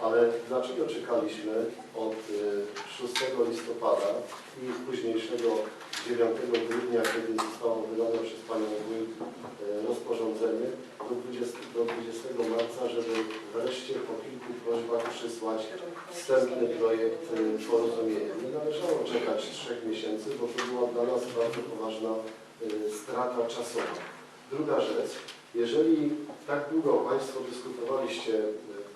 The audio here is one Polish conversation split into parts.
Ale dlaczego czekaliśmy od y, 6 listopada i późniejszego 9 grudnia, kiedy zostało wydane przez Panią Wójt y, rozporządzenie do 20, do 20 marca, żeby wreszcie po kilku prośbach przysłać wstępny projekt y, porozumienia. Nie należało czekać trzech miesięcy, bo to była dla nas bardzo poważna y, strata czasowa. Druga rzecz, jeżeli tak długo Państwo dyskutowaliście y,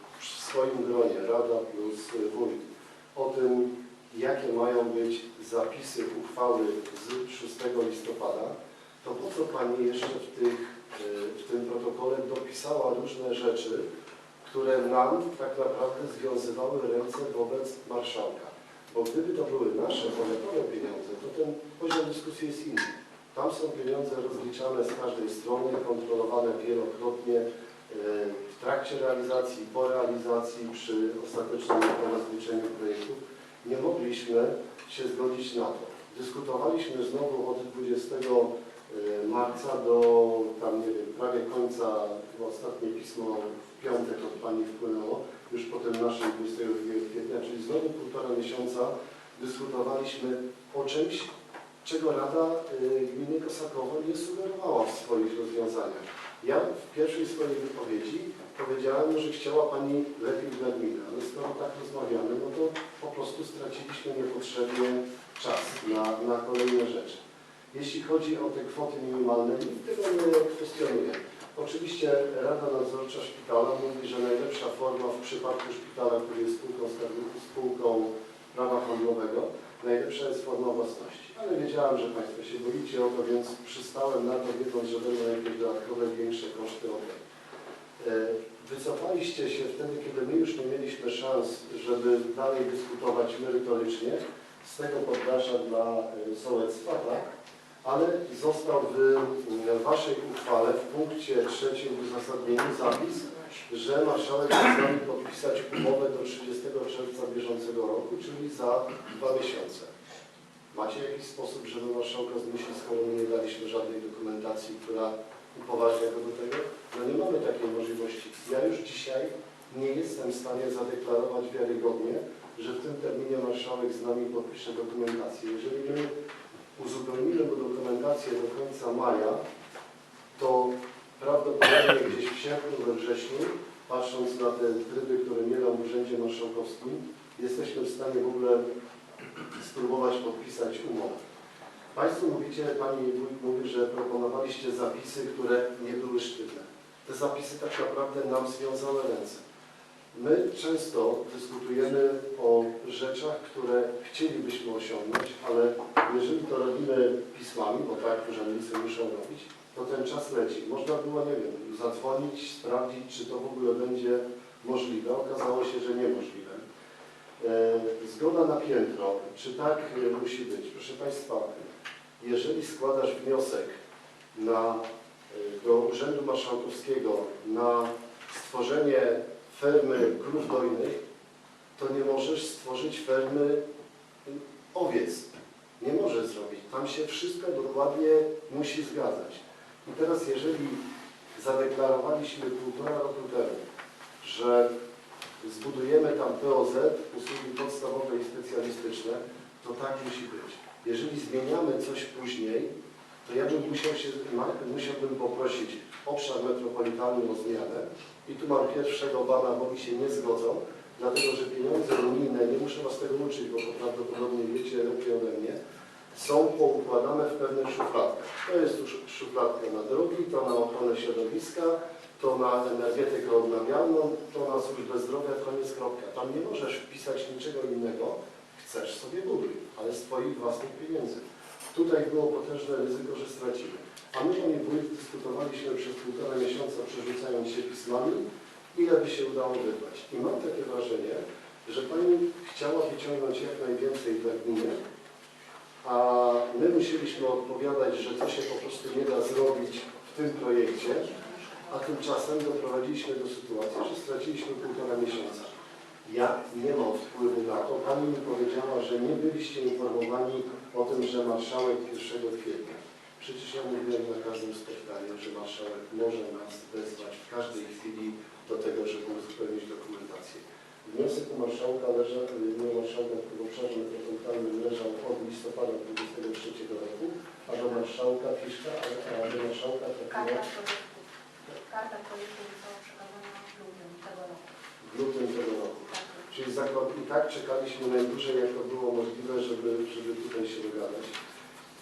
swoim gronie, Rada plus Wójt, o tym, jakie mają być zapisy uchwały z 6 listopada, to po co Pani jeszcze w, tych, y, w tym protokole dopisała różne rzeczy, które nam tak naprawdę związywały ręce wobec marszałka? Bo gdyby to były nasze powiatowe pieniądze, to ten poziom dyskusji jest inny. Tam są pieniądze rozliczane z każdej strony, kontrolowane wielokrotnie e, w trakcie realizacji, po realizacji, przy ostatecznym rozliczeniu projektów. Nie mogliśmy się zgodzić na to. Dyskutowaliśmy znowu od 20 e, marca do tam nie wiem, prawie końca, chyba ostatnie pismo w piątek od Pani wpłynęło, już potem naszym 22 kwietnia, czyli znowu półtora miesiąca dyskutowaliśmy o czymś, czego Rada y, Gminy Kosakowo nie sugerowała w swoich rozwiązaniach. Ja w pierwszej swojej wypowiedzi powiedziałem, że chciała Pani lepiej dla gminy, ale skoro tak rozmawiamy, no to po prostu straciliśmy niepotrzebnie czas na, na kolejne rzeczy. Jeśli chodzi o te kwoty minimalne, nikt tego nie kwestionuje. Oczywiście Rada Nadzorcza Szpitala mówi, że najlepsza forma w przypadku szpitala, który jest spółką, spółką prawa handlowego, najlepsza jest forma własności. Ale wiedziałem, że Państwo się boicie o to, więc przystałem na to, wiedząc, że będą jakieś dodatkowe, większe koszty tego. E, Wycofaliście się wtedy, kiedy my już nie mieliśmy szans, żeby dalej dyskutować merytorycznie z tego poddasza dla e, sołectwa, tak? ale został w w Waszej uchwale w punkcie trzecim w uzasadnieniu zapis, że marszałek nami podpisać umowę do 30 czerwca bieżącego roku, czyli za dwa miesiące. Macie jakiś sposób, żeby marszałka zmusić, skoro nie daliśmy żadnej dokumentacji, która upoważnia go do tego? No nie mamy takiej możliwości. Ja już dzisiaj nie jestem w stanie zadeklarować wiarygodnie, że w tym terminie marszałek z nami podpisze dokumentację. Jeżeli my uzupełnimy dokumentację do końca maja, to prawdopodobnie gdzieś w sierpniu, we wrześniu, patrząc na te tryby, które mielą w Urzędzie Marszałkowskim, jesteśmy w stanie w ogóle spróbować podpisać umowę. Państwo mówicie, Pani Wójt mówi, że proponowaliście zapisy, które nie były sztywne. Te zapisy tak naprawdę nam związały ręce. My często dyskutujemy o rzeczach, które chcielibyśmy osiągnąć, ale jeżeli to robimy pismami, bo tak urzędnicy muszą robić, to ten czas leci. Można było, nie wiem, zadzwonić, sprawdzić, czy to w ogóle będzie możliwe. Okazało się, że niemożliwe. E, Zgoda na piętro. Czy tak e, musi być? Proszę Państwa, jeżeli składasz wniosek na, e, do Urzędu Marszałkowskiego na stworzenie fermy krów dojnych, to nie możesz stworzyć fermy owiec. Nie możesz zrobić. Tam się wszystko dokładnie musi zgadzać. I teraz jeżeli zadeklarowaliśmy półtora roku temu, że zbudujemy tam POZ, usługi podstawowe i specjalistyczne, to tak musi być. Jeżeli zmieniamy coś później, to ja bym musiał się, musiałbym poprosić obszar metropolitalny o zmianę i tu mam pierwszego bana, bo mi się nie zgodzą, dlatego że pieniądze unijne, nie muszę Was tego uczyć, bo to prawdopodobnie wiecie lepiej ode mnie, są poukładane w pewnych szufladkach. To jest już szufladka na drogi, to na ochronę środowiska, to na energetykę odnawialną, to na służbę zdrowia, koniec kropka. Tam nie możesz wpisać niczego innego, chcesz sobie buduj, ale z Twoich własnych pieniędzy. Tutaj było potężne ryzyko, że stracimy. A my, Panie Wójt, dyskutowaliśmy przez półtora miesiąca, przerzucając się pismami, ile by się udało wydać. I mam takie wrażenie, że Pani chciała wyciągnąć jak najwięcej dla gminy, a my musieliśmy odpowiadać, że to się po prostu nie da zrobić w tym projekcie, a tymczasem doprowadziliśmy do sytuacji, że straciliśmy półtora miesiąca. Ja nie mam wpływu na to. Pani mi powiedziała, że nie byliście informowani o tym, że marszałek 1 kwietnia. Przecież ja mówiłem na każdym spotkaniu, że marszałek może nas wezwać w każdej chwili do tego, żeby uzupełnić dokumentację. Wniosek u marszałka leżał, nie marszałka, tylko w obszarze metropolitalnym leżał od listopada 23 roku, a do marszałka Fiszka, a, a do marszałka trafiła Karta projektu. Karta projektu została przekazana w lutym tego roku. w lutym tego roku. Tak. Czyli zakład, i tak czekaliśmy najdłużej, jak to było możliwe, żeby, żeby tutaj się dogadać.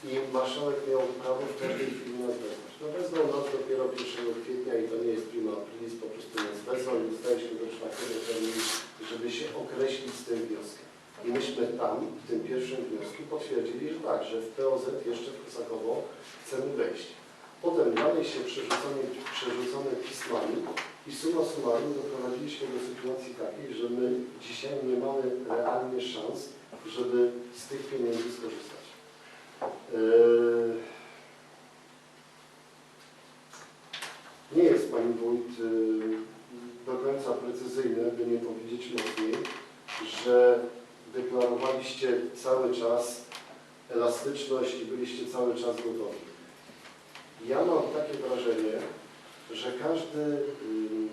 I marszałek miał prawo w każdej chwili nas wezwać. No wezwał nas dopiero 1 kwietnia i to nie jest prima aprilis, po prostu nas wezwał i dostaliśmy do czwartego terminu, żeby się określić z tym wnioskiem. I myśmy tam, w tym pierwszym wniosku, potwierdzili, że tak, że w POZ jeszcze Kosakowo chcemy wejść. Potem dalej się przerzucone, przerzucone pismami i summa summarum doprowadziliśmy do sytuacji takiej, że my dzisiaj nie mamy realnie szans, żeby z tych pieniędzy skorzystać. Eee, Nie jest Pani Wójt yy, do końca precyzyjne, by nie powiedzieć mocniej, że deklarowaliście cały czas elastyczność i byliście cały czas gotowi. Ja mam takie wrażenie, że każdy, ym,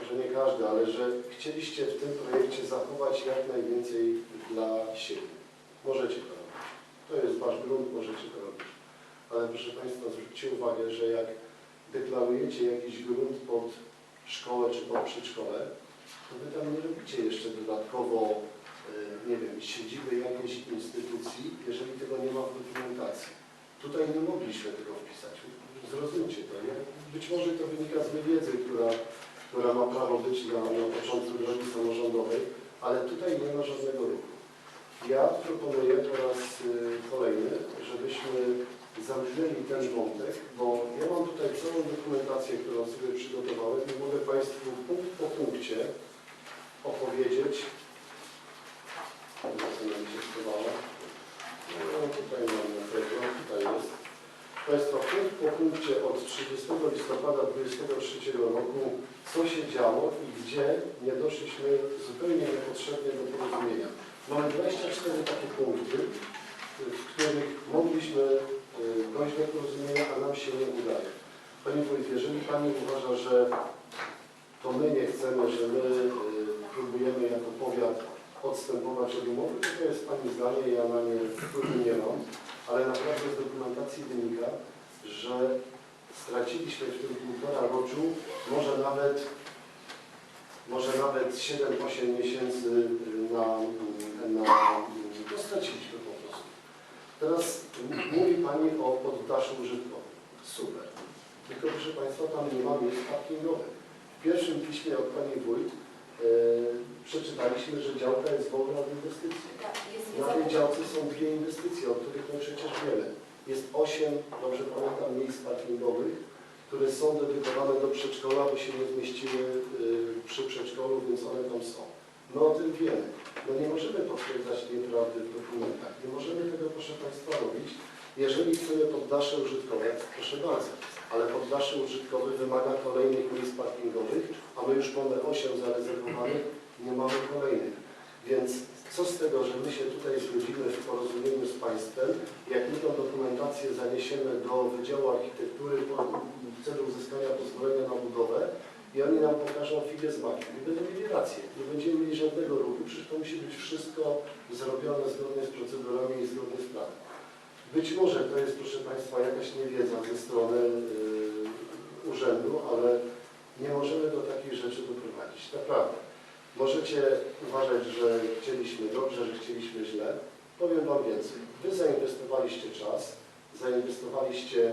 może nie każdy, ale że chcieliście w tym projekcie zachować jak najwięcej dla siebie. Możecie to robić. To jest Wasz grunt, możecie to robić. Ale proszę Państwa, zwróćcie uwagę, że jak deklarujecie jakiś grunt pod szkołę czy pod przedszkole, to Wy tam nie robicie jeszcze dodatkowo, y, nie wiem, siedziby jakiejś instytucji, jeżeli tego nie ma w dokumentacji. Tutaj nie mogliśmy tego wpisać. Zrozumcie to. Nie? Być może to wynika z wiedzy, która, która ma prawo być na, na początku drogi samorządowej, ale tutaj nie ma żadnego ruchu. Ja proponuję po raz y, kolejny, żebyśmy zamknęli ten wątek, bo ja mam tutaj całą dokumentację, którą sobie przygotowałem i mogę Państwu punkt po punkcie opowiedzieć. Ona się. No, tutaj mam na tego, tutaj jest. Państwa, punkt po punkcie od 30 listopada 2023 roku, co się działo i gdzie nie doszliśmy zupełnie niepotrzebnie do porozumienia. Mamy 24 takie punkty, w których mogliśmy y, dojść do porozumienia, a nam się nie udaje. Pani Wójt, jeżeli Pani uważa, że to my nie chcemy, że my y, próbujemy jako powiat odstępować od umowy, to to jest Pani zdanie, ja na nie wpływu nie mam, ale naprawdę z dokumentacji wynika, że straciliśmy w tym półtora roku może nawet może nawet 7-8 miesięcy y, na, na no straciliśmy. Teraz mówi Pani o poddaszu użytkowym. Super. Tylko proszę Państwa, tam nie ma miejsc parkingowych. W pierwszym piśmie od Pani Wójt e, przeczytaliśmy, że działka jest wolna od inwestycji. Tak, Na tej działce są dwie inwestycje, o których my przecież wiemy. Jest osiem, dobrze pamiętam, miejsc parkingowych, które są dedykowane do przedszkola, bo się nie zmieściły y, przy przedszkolu, więc one tam są. My o tym wiemy. No nie możemy potwierdzać nieprawdy w dokumentach. Nie możemy tego, proszę Państwa, robić. Jeżeli chcemy poddasze użytkowe, proszę bardzo, ale poddasze użytkowe wymaga kolejnych miejsc parkingowych, a my już mamy osiem zarezerwowanych, nie mamy kolejnych. Więc co z tego, że my się tutaj zgodzimy w porozumieniu z Państwem, jak my tą dokumentację zaniesiemy do Wydziału Architektury w celu uzyskania pozwolenia na budowę i oni nam pokażą figę z makiem i będą mieli rację. Nie będziemy mieli żadnego ruchu, przecież to musi być wszystko zrobione zgodnie z procedurami i zgodnie z prawem. Być może to jest, proszę Państwa, jakaś niewiedza ze strony yy, urzędu, ale nie możemy do takich rzeczy doprowadzić. Naprawdę. Możecie uważać, że chcieliśmy dobrze, że chcieliśmy źle. Powiem Wam więcej. Wy zainwestowaliście czas, zainwestowaliście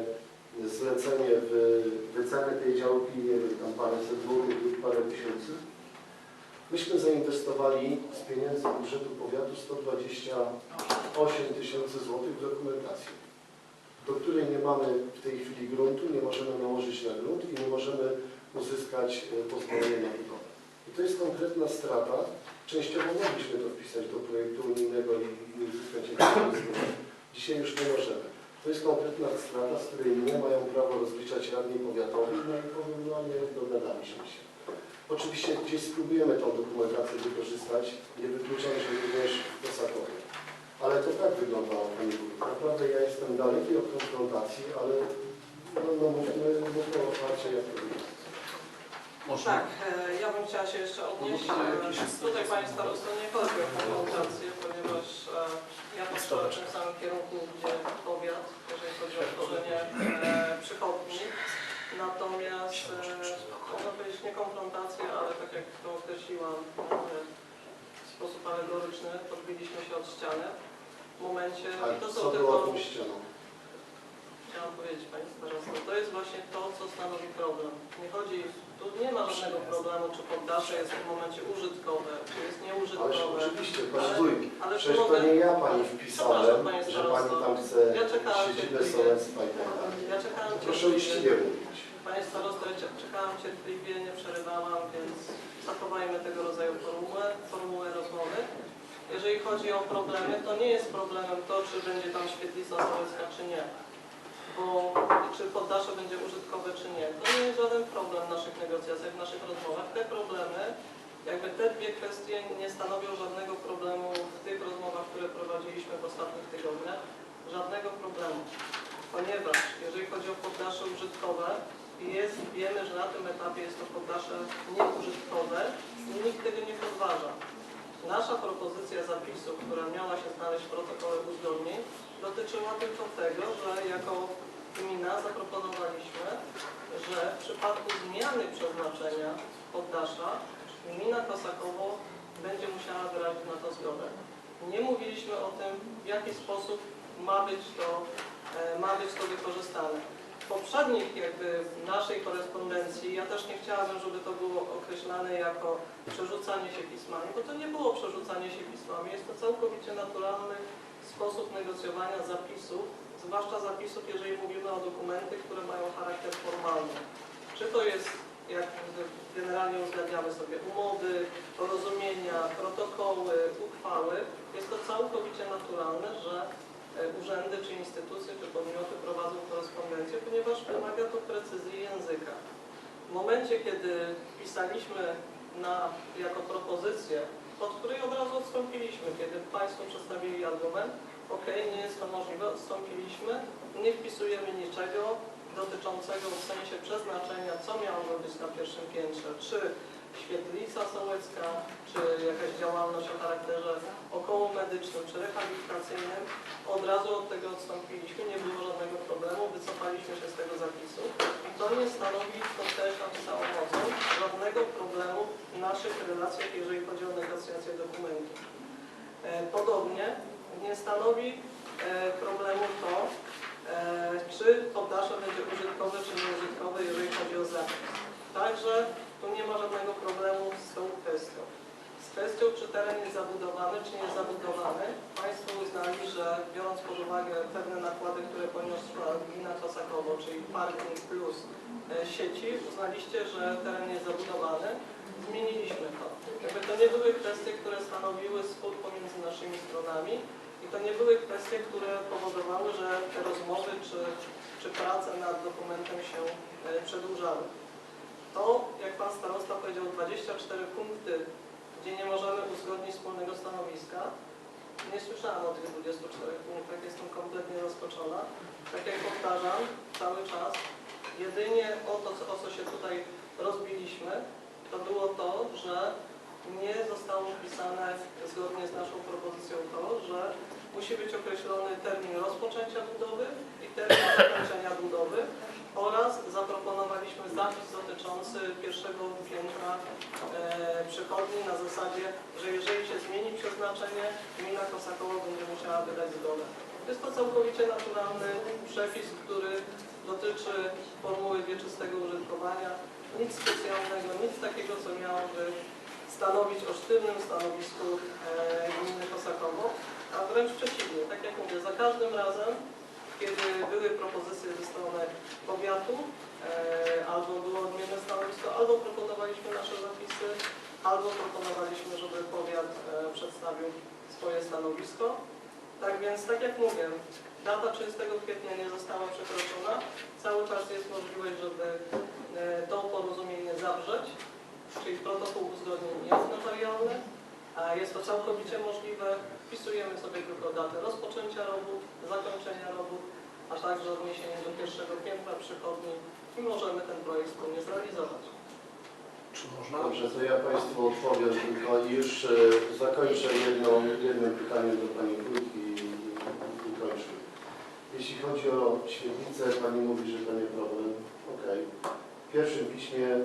zlecenie w wycenę tej działki, nie wiem, tam paręset złotych lub parę tysięcy. Myśmy zainwestowali z pieniędzy budżetu powiatu 128 tysięcy złotych w dokumentację, do której nie mamy w tej chwili gruntu, nie możemy nałożyć na grunt i nie możemy uzyskać e, pozwolenia na budowę. I to jest konkretna strata. Częściowo mogliśmy to wpisać do projektu unijnego i uzyskać pieniądze. Dzisiaj już nie możemy. To jest konkretna strata, z której nie mają prawa rozliczać radni powiatowi, no i powiem, no nie dogadaliśmy się. Oczywiście gdzieś spróbujemy tą dokumentację wykorzystać, nie wykluczam, że również w Kosakowie. Ale to tak wyglądało, Pani Wójt. Naprawdę ja jestem daleki od konfrontacji, ale no, no mówmy, mówmy otwarcie, jak to jest. Można? Tak, e, ja bym chciała się jeszcze odnieść. No jakieś e, Tutaj Panie Starosto nie o konfrontację, ponieważ e, ja patrzę w tym samym kierunku, gdzie powiat, jeżeli chodzi o tworzenie e, przychodni. Natomiast e, można powiedzieć nie konfrontację, ale tak jak to określiłam e, w sposób alegoryczny, odbiliśmy się od ściany. W momencie, i to co są było tylko tą ścianą? Chciałam powiedzieć Pani Starosto, to jest właśnie to, co stanowi problem. Nie chodzi, tu nie ma żadnego problemu, czy poddasze jest w tym momencie użytkowe, czy jest Ależ nieużytkowe. oczywiście, Pani Wójt, Ale przecież to nie ja Pani Przepraszam, wpisałem, Panie że Pani Starosto. tam chce Ja czekałam siedzibę cierpliwie. sołectwa i tak dalej. Ja czekałam Proszę cierpliwie. uczciwie mówić. Panie Starosto, ja cie- czekałam cierpliwie, nie przerywałam, więc zachowajmy tego rodzaju formułę, formułę rozmowy. Jeżeli chodzi o problemy, to nie jest problemem to, czy będzie tam świetlica sołecka, czy nie. Bo czy poddasze będzie użytkowe, czy nie. To nie jest żaden problem w naszych negocjacjach, w naszych rozmowach. Te problemy, jakby te dwie kwestie nie stanowią żadnego problemu w tych rozmowach, które prowadziliśmy w ostatnich tygodniach. Żadnego problemu. Ponieważ jeżeli chodzi o poddasze użytkowe, jest, wiemy, że na tym etapie jest to poddasze nieużytkowe i nikt tego nie podważa. Nasza propozycja zapisu, która miała się znaleźć w protokole uzgodnień, dotyczyła tylko tego, że jako gmina zaproponowaliśmy, że w przypadku zmiany przeznaczenia poddasza gmina Kosakowo będzie musiała wyrazić na to zgodę. Nie mówiliśmy o tym, w jaki sposób ma być to, e, ma być to wykorzystane. W poprzednich jakby naszej korespondencji, ja też nie chciałabym, żeby to było określane jako przerzucanie się pismami, bo to nie było przerzucanie się pismami, jest to całkowicie naturalny sposób negocjowania zapisów, zwłaszcza zapisów, jeżeli mówimy o dokumenty, które mają charakter formalny. Czy to jest, jak generalnie uzgadniamy sobie, umowy, porozumienia, protokoły, uchwały, jest to całkowicie naturalne, że e, urzędy, czy instytucje, czy podmioty prowadzą korespondencję, ponieważ wymaga to precyzji języka. W momencie, kiedy pisaliśmy na, jako propozycję, od której od razu odstąpiliśmy, kiedy Państwo przedstawili argument, ok, nie jest to możliwe, odstąpiliśmy, nie wpisujemy niczego dotyczącego w sensie przeznaczenia, co miałoby być na pierwszym piętrze, czy świetlica sołecka, czy jakaś działalność o charakterze okołomedycznym, czy rehabilitacyjnym. Od razu od tego odstąpiliśmy, nie było żadnego problemu, wycofaliśmy się z tego zapisu. To nie stanowi, podkreślam z całą mocą, żadnego problemu w naszych relacjach, jeżeli chodzi o negocjacje dokumentów. E, Podobnie nie stanowi e, problemu to, e, czy poddasze będzie użytkowe, czy nieużytkowe, jeżeli chodzi o zapis. Także tu nie ma żadnego problemu z tą kwestią. Z kwestią, czy teren jest zabudowany, czy nie zabudowany, Państwo uznali, że biorąc pod uwagę pewne nakłady, które poniosła gmina Kosakowo, czyli parking plus e, sieci, uznaliście, że teren jest zabudowany. Zmieniliśmy to. Jakby to nie były kwestie, które stanowiły spór pomiędzy naszymi stronami i to nie były kwestie, które powodowały, że te rozmowy czy, czy prace nad dokumentem się e, przedłużały. To, jak Pan Starosta powiedział, 24 punkty, gdzie nie możemy uzgodnić wspólnego stanowiska. Nie słyszałam o tych 24 punktach, jestem kompletnie zaskoczona. Tak jak powtarzam cały czas, jedynie o to, o co się tutaj rozbiliśmy, to było to, że nie zostało wpisane zgodnie z naszą propozycją to, że musi być określony termin rozpoczęcia budowy i termin zakończenia budowy oraz zaproponowaliśmy zapis dotyczący pierwszego piętra e, przychodni na zasadzie, że jeżeli się zmieni przeznaczenie, gmina Kosakowo będzie musiała wydać zgodę. Jest to całkowicie naturalny przepis, który dotyczy formuły wieczystego użytkowania. Nic specjalnego, nic takiego, co miałoby stanowić o sztywnym stanowisku e, gminy Kosakowo, a wręcz przeciwnie. Tak jak mówię, za każdym razem kiedy były propozycje ze strony powiatu, e, albo było odmienne stanowisko, albo proponowaliśmy nasze zapisy, albo proponowaliśmy, żeby powiat e, przedstawił swoje stanowisko. Tak więc, tak jak mówię, data 30 kwietnia nie została przekroczona. Cały czas jest możliwość, żeby e, to porozumienie zawrzeć, czyli protokół uzgodnień jest notarialny, jest to całkowicie możliwe. Wpisujemy sobie tylko datę rozpoczęcia robót, zakończenia robót, a także odniesienie do pierwszego piętra przychodni i możemy ten projekt wspólnie zrealizować. Czy można? Dobrze, to ja Państwu odpowiem tylko i już e, zakończę jedną, jednym pytaniem do Pani Wójt i, i, kończę. Jeśli chodzi o świetlicę, Pani mówi, że to nie problem. Okej. W pierwszym piśmie e,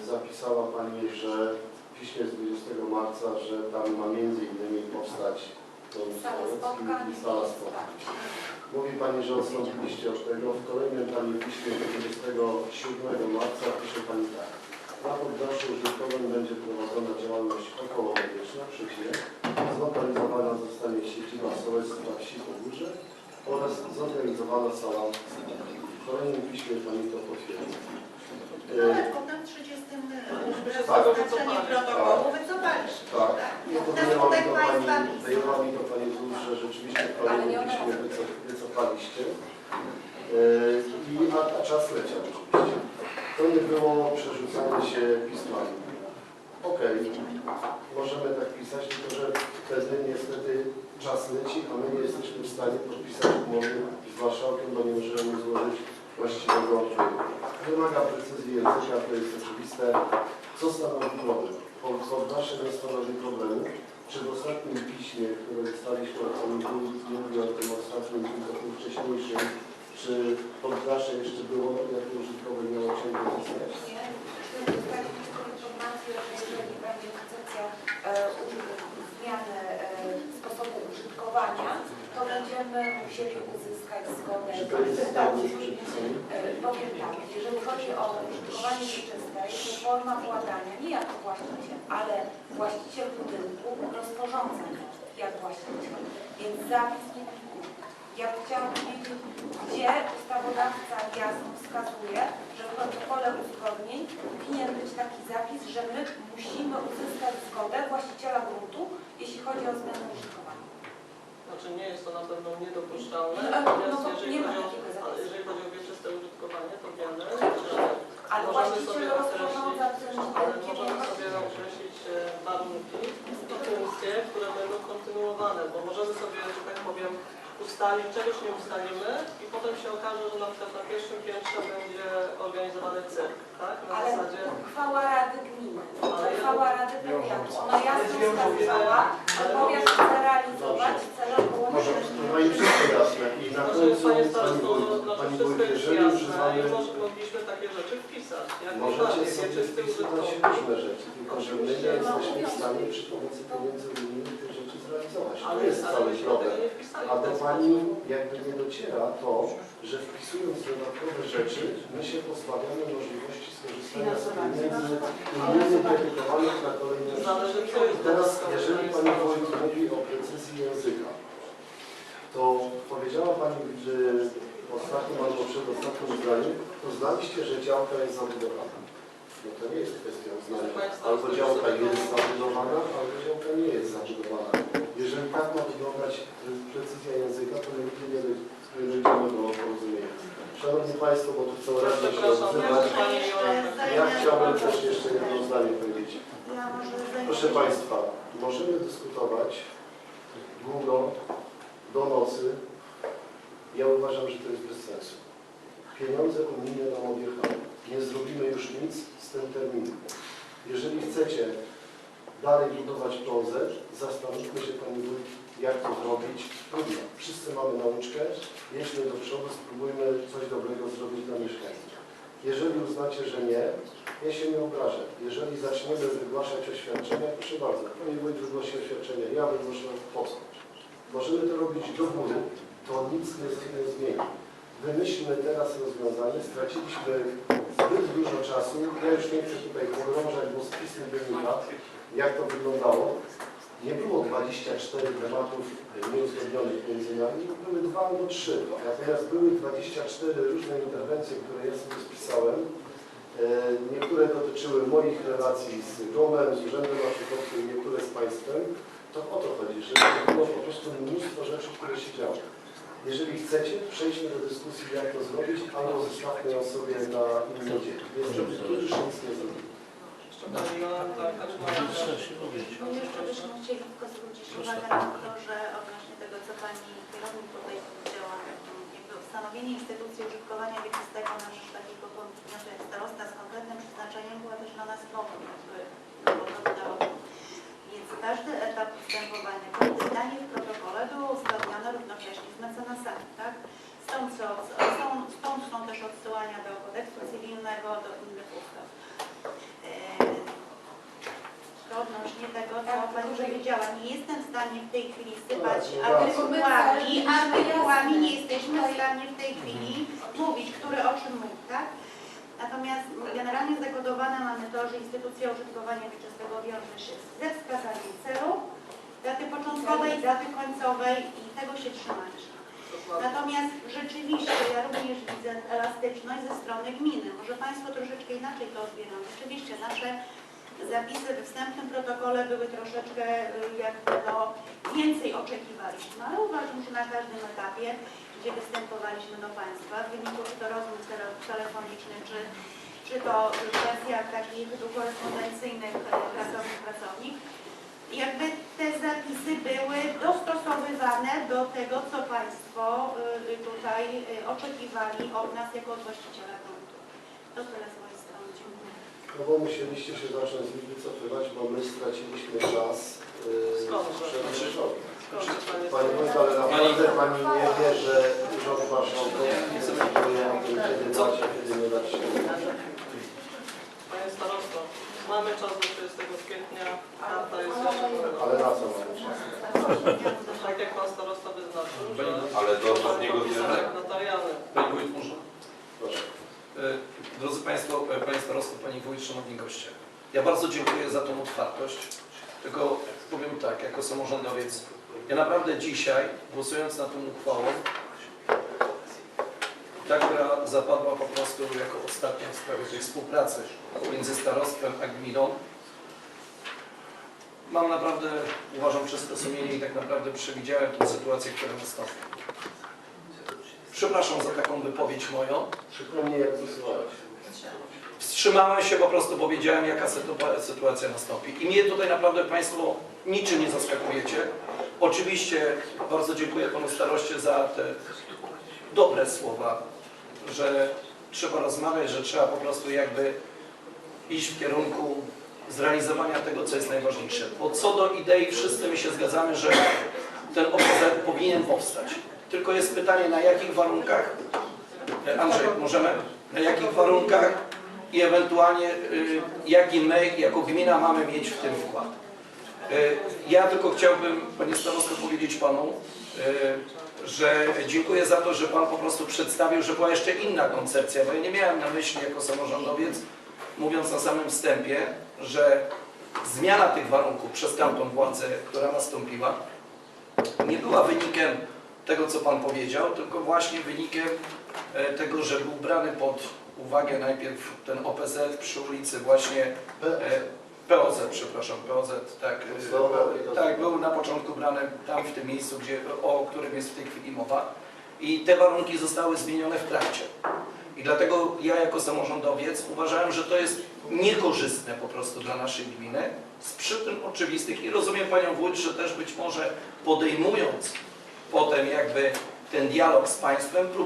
zapisała Pani, że piśmie z 20 marca, że tam ma między innymi powstać dom spotkań. i sala spotkań. Mówi Pani, że odstąpiliście od tego. W kolejnym Pani piśmie z 27 marca pisze Pani tak. Na poddaszu użytkowym będzie prowadzona działalność okołomedyczna przy wsi. Zlokalizowana zostanie siedziba sołectwa wsi Pogórze oraz zorganizowana sala. W kolejnym piśmie Pani to potwierdza. No, ale potem w 30 Tak. rozpatrzeniu protokołu wycofaliśmy. Tak. I to wyjęła mi to Pani, Państwa wyjęła mi to Pani ust, że rzeczywiście w Ale nie ona. wycof- wycofaliście. E, I, a, a czas leciał oczywiście. To nie było przerzucanie się pismami. Okej, możemy tak pisać, tylko że wtedy niestety czas leci, a my nie jesteśmy w stanie podpisać umowy z marszałkiem, bo nie możemy złożyć właściwego odpowiedzi. Wymaga precyzji języka, to jest oczywiste. Co stanowi problem? Pod- Poddasze nie stanowi problemu. Czy w ostatnim piśmie, które dostaliśmy od Sądu, mówi o tym ostatnim, tylko tym wcześniejszym, czy poddasze jeszcze było jako użytkowe miało ciągle zostać? Nie, dostaliśmy informację, że jeżeli będzie koncepcja e, zmiany e, sposobu użytkowania, to będziemy musieli uzyskać zgodę Czy to jest? E, Powiem tak, jeżeli chodzi o użytkowanie wieczyste, jest to forma władania, nie jako właściciel, ale właściciel budynku rozporządza jak właściciel. Więc zapis nie Ja bym chciała powiedzieć, gdzie ustawodawca jasno wskazuje, że w protokole uzgodnień powinien być taki zapis, że my musimy uzyskać zgodę właściciela gruntu, jeśli chodzi o zmianę użytkowania. Znaczy nie jest to na pewno niedopuszczalne, No, natomiast no jeżeli, nie chodzi o, jeżeli chodzi o wieczyste użytkowanie, to wiemy, że Ale możemy właściciel sobie rozporządza określić, tym ale budynkiem możemy sobie określić e, warunki i funkcje, które będą kontynuowane, bo możemy sobie, że tak powiem, ustalić, czegoś nie ustalimy i potem się okaże, że na przykład na pierwszym piętrze będzie organizowany cyrk, tak? Na Ale zasadzie uchwała Rady Gminy, uchwała Rady Powiatu, ona jasno wskazywała, że powiat chce realizować cele Może społeczne. to im wszystko jasne. I na Znaczy, końcu panie Pani starosto, Wójt, Pani wszystko Wójt, jest jeżeli jasne używamy i może, mogliśmy takie rzeczy wpisać. Jak Możecie najbardziej, sobie wieczysty wpisywać użytkownik. różne rzeczy, tylko że my nie jesteśmy w stanie przy pomocy pieniędzy unijnych tych rzeczy zrealizować. To jest ale cały myśmy problem. tego nie wpisali A do Pani jakby nie dociera to, że wpisując dodatkowe rzeczy, my się pozbawiamy możliwości Teraz, jeżeli Pani Wójt mówi o precyzji języka, to powiedziała Pani w ostatnim albo przedostatnim zdaniu, uznaliście, że działka jest zabudowana. No to nie jest kwestia uznania. Albo działka jest zabudowana, albo działka nie jest zabudowana. Jeżeli tak ma wyglądać precyzja języka, to nie dojdziemy do porozumienia. Szanowni Państwo, bo tu chcą radni się odzywać. Ja chciałbym też jeszcze jedno zdanie powiedzieć. Proszę Państwa, możemy dyskutować długo, do nocy. Ja uważam, że to jest bez sensu. Pieniądze unijne nam odjechały. Nie zrobimy już nic z tym terminem. Jeżeli chcecie dalej budować prozę, zastanówmy się Pani Wójt, jak to zrobić. Trudno. Wszyscy mamy nauczkę, jedźmy do przodu, spróbujmy coś dobrego zrobić dla mieszkańców. Jeżeli uznacie, że nie, ja się nie obrażę. Jeżeli zaczniemy wygłaszać oświadczenia, proszę bardzo, Pani Wójt wygłosi oświadczenie, ja wygłoszę po co. Możemy to robić do góry, to nic nie, nie zmieni. Wymyślmy teraz rozwiązanie, straciliśmy zbyt dużo czasu. Ja już nie chcę tutaj pogrążać, bo z pism wynika, jak to wyglądało. Nie było 24 tematów nieuzgodnionych między nami, były dwa albo trzy. Natomiast były 24 różne interwencje, które ja sobie spisałem. E, Niektóre dotyczyły moich relacji z GOM-em, z Urzędem Marszałkowskim, niektóre z państwem. To o to chodzi, że było po prostu mnóstwo rzeczy, które się działy. Jeżeli chcecie, przejdźmy do dyskusji, jak to zrobić, albo zostawmy ją sobie na inny dzień. Tu już nic nie zrobimy. No jeszcze byśmy chcieli tylko zwrócić uwagę na to, że odnośnie tego, co Pani kierownik tutaj powiedziała, jakby ustanowienie instytucji użytkowania wieczystego na rzecz takiego podmiotu jak starosta z przeznaczeniem była też dla nas nową, jakby udało. Więc każdy etap postępowania, każde zdanie w protokole było uzgodnione równocześnie z mecenasami, tak? Stąd, są, są, stąd są też odsyłania do kodeksu cywilnego, do innych ustaw. Eee, To odnośnie tego, co Pani powiedziała, nie jestem w stanie w tej chwili sypać No, artykułami, artykułami nie jesteśmy w stanie w tej chwili mówić, który o czym mówi, tak? Natomiast generalnie zakodowane mamy to, że instytucja użytkowania wieczystego wiąże się ze wskazaniem celu, daty początkowej, daty końcowej i tego się trzymać. Natomiast rzeczywiście ja również widzę elastyczność ze strony gminy. Może Państwo troszeczkę inaczej to odbierają. Rzeczywiście nasze zapisy we wstępnym protokole były troszeczkę y, jakby no więcej oczekiwaliśmy, ale uważam, że na każdym etapie, gdzie występowaliśmy do Państwa, w wyniku czy to rozmów tele- telefonicznych, czy, czy to wersjach takich korespondencyjnych e, pracownik-pracownik, jakby te zapisy były dostosowywane do tego, co Państwo y, tutaj y, oczekiwali od nas jako od właściciela gruntu. To tyle No bo musieliście się zacząć z nich wycofywać, bo my straciliśmy czas yy, Skąd? przed Panie Pani Wójt, ale naprawdę Pani nie wie, że Urząd Marszałkowski decyduje o tym, kiedy dać, a kiedy nie dać się. Panie starosto, mamy czas do 30 kwietnia, karta jest jeszcze Ale na co mamy czas? Tak jak Pan starosta wyznaczył, że Ale do ostatniego dnia. notarialny. Pani Wójt, może? Proszę. E, Drodzy Państwo, e, Panie Starosto, Pani Wójt, Szanowni Goście. Ja bardzo dziękuję za tą otwartość. Tylko powiem tak, jako samorządowiec, ja naprawdę dzisiaj, głosując na tą uchwałą, ta, która zapadła po prostu jako ostatnia w sprawie tej współpracy między starostwem a gminą, mam naprawdę, uważam, czyste sumienie i tak naprawdę przewidziałem tę sytuację, która nastąpi. Przepraszam za taką wypowiedź moją, Przykro mnie, jak głosowałeś. Wstrzymałem się, po prostu powiedziałem, jaka sytu- sytuacja nastąpi. I mnie tutaj naprawdę Państwo niczym nie zaskakujecie. Oczywiście bardzo dziękuję Panu Staroście za te dobre słowa, że trzeba rozmawiać, że trzeba po prostu jakby iść w kierunku zrealizowania tego, co jest najważniejsze. Bo co do idei wszyscy my się zgadzamy, że ten OPZ powinien powstać. Tylko jest pytanie, na jakich warunkach Andrzej, możemy? Na jakich warunkach i ewentualnie y, jaki my jako gmina mamy mieć w tym wkład. Y, Ja tylko chciałbym, Panie Starosto, powiedzieć Panu, y, że dziękuję za to, że Pan po prostu przedstawił, że była jeszcze inna koncepcja, bo ja nie miałem na myśli jako samorządowiec, mówiąc na samym wstępie, że zmiana tych warunków przez tamtą władzę, która nastąpiła, nie była wynikiem tego, co Pan powiedział, tylko właśnie wynikiem e, tego, że był brany pod uwagę najpierw ten OPZ przy ulicy właśnie e, POZ, przepraszam, POZ, tak, e, opieka tak, był na początku brany tam w tym miejscu, gdzie, o którym jest w tej chwili mowa. I te warunki zostały zmienione w trakcie. I dlatego ja jako samorządowiec uważałem, że to jest niekorzystne po prostu dla naszej gminy z przyczyn oczywistych. I rozumiem Panią Wójt, że też być może podejmując potem jakby ten dialog z Państwem, próbować